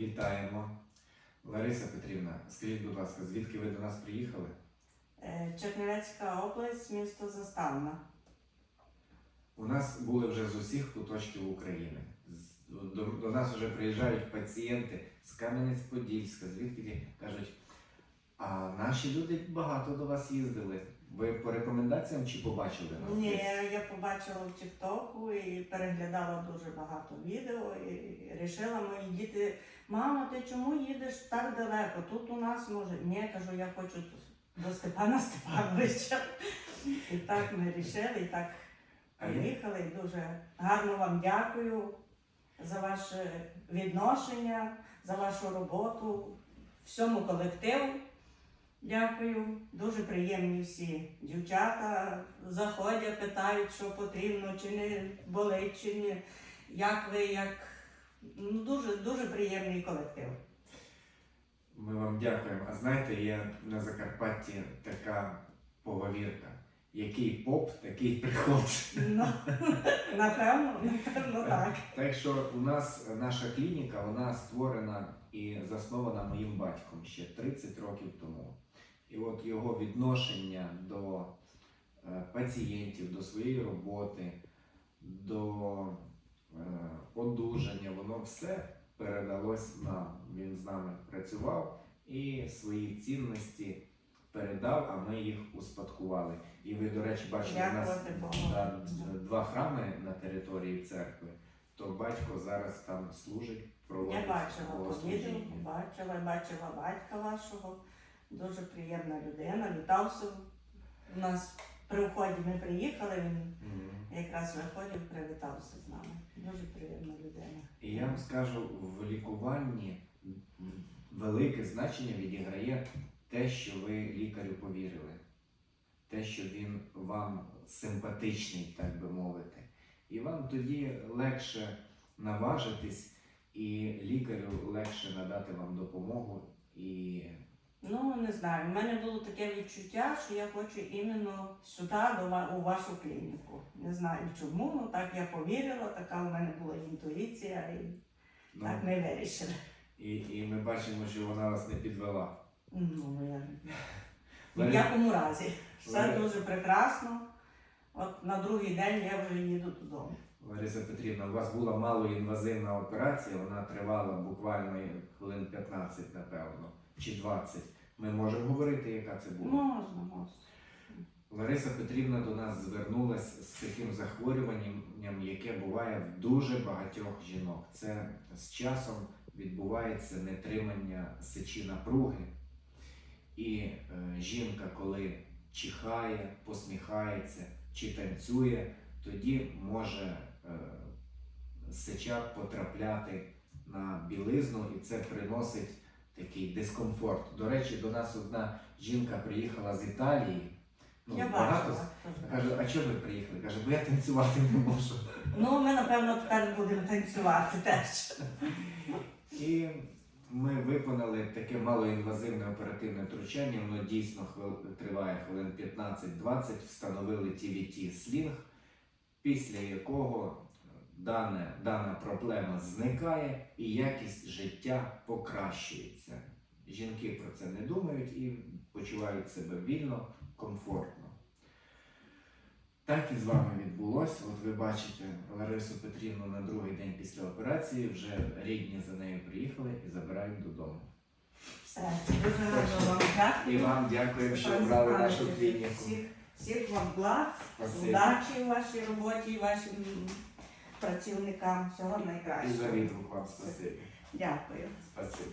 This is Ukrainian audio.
Вітаємо. Лариса Петрівна, скажіть, будь ласка, звідки ви до нас приїхали? Е, Чернівецька область, місто Заставна. У нас були вже з усіх куточків України. До, до нас вже приїжджають пацієнти з Кам'янець-Подільська, звідки кажуть, а наші люди багато до вас їздили. Ви по рекомендаціям чи побачили нас? Ні, десь? я побачила в Тіктоку і переглядала дуже багато відео і вирішила мої діти, мама, ти чому їдеш так далеко? Тут у нас може. Ні, я кажу, я хочу до Степана Степановича. І так ми вирішили, і так приїхали. І дуже гарно вам дякую за ваше відношення, за вашу роботу, всьому колективу. Дякую. Дуже приємні всі дівчата заходять, питають, що потрібно, чи не болить, чи не як ви, як ну, дуже, дуже приємний колектив. Ми вам дякуємо. А знаєте, є на Закарпатті така поговірка. Який поп, такий приход. Ну, напевно, напевно, так. Так що у нас наша клініка вона створена і заснована моїм батьком ще 30 років тому. І от його відношення до е, пацієнтів, до своєї роботи, до е, одужання, воно все передалось нам. Він з нами працював і свої цінності передав, а ми їх успадкували. І ви, до речі, бачите, у нас да, два храми на території церкви, то батько зараз там служить, проводить Я бачила по бачила, бачила батька вашого. Дуже приємна людина. Вітався. У нас при вході ми приїхали, він якраз виходив, привітався з нами. Дуже приємна людина. І я вам скажу, в лікуванні велике значення відіграє те, що ви лікарю повірили, те, що він вам симпатичний, так би мовити. І вам тоді легше наважитись, і лікарю легше надати вам допомогу. І Ну, не знаю, в мене було таке відчуття, що я хочу іменно сюди, до у вашу клініку. Не знаю чому, ну так я повірила, така у мене була інтуїція, і ну, так ми вирішили. і, і ми бачимо, що вона вас не підвела. Ну, я... Ні в якому разі. Все дуже прекрасно. От на другий день я вже їду додому. Лариса Петрівна, у вас була малоінвазивна операція, вона тривала буквально хвилин 15, напевно, чи 20. Ми можемо говорити, яка це була? Можна, можна. Лариса Петрівна до нас звернулася з таким захворюванням, яке буває в дуже багатьох жінок. Це з часом відбувається нетримання сечі напруги. І е, жінка, коли чихає, посміхається чи танцює, тоді може е, сеча потрапляти на білизну, і це приносить такий дискомфорт. До речі, до нас одна жінка приїхала з Італії. Ну, я багато бачила. Каже, а чого ви приїхали? Каже, бо я танцювати не можу. Ну, ми, напевно, тепер будемо танцювати теж. І ми виконали таке малоінвазивне оперативне втручання, воно дійсно хвил- триває хвилин 15-20, встановили TVT слінг, після якого дане, дана проблема зникає і якість життя покращується. Жінки про це не думають і почувають себе вільно, комфортно. Так і з вами відбулося. От ви бачите Ларису Петрівну на другий день після операції, вже рідні за нею приїхали і забирають додому. Все, дуже гарно вам І вам дякуємо, що обрали нашу клініку. Всіх, всіх вам благ, Спасибі. удачі в вашій роботі і вашим працівникам. Всього І за найкращого. відгук вам спасибі. Дякую. Спасибі.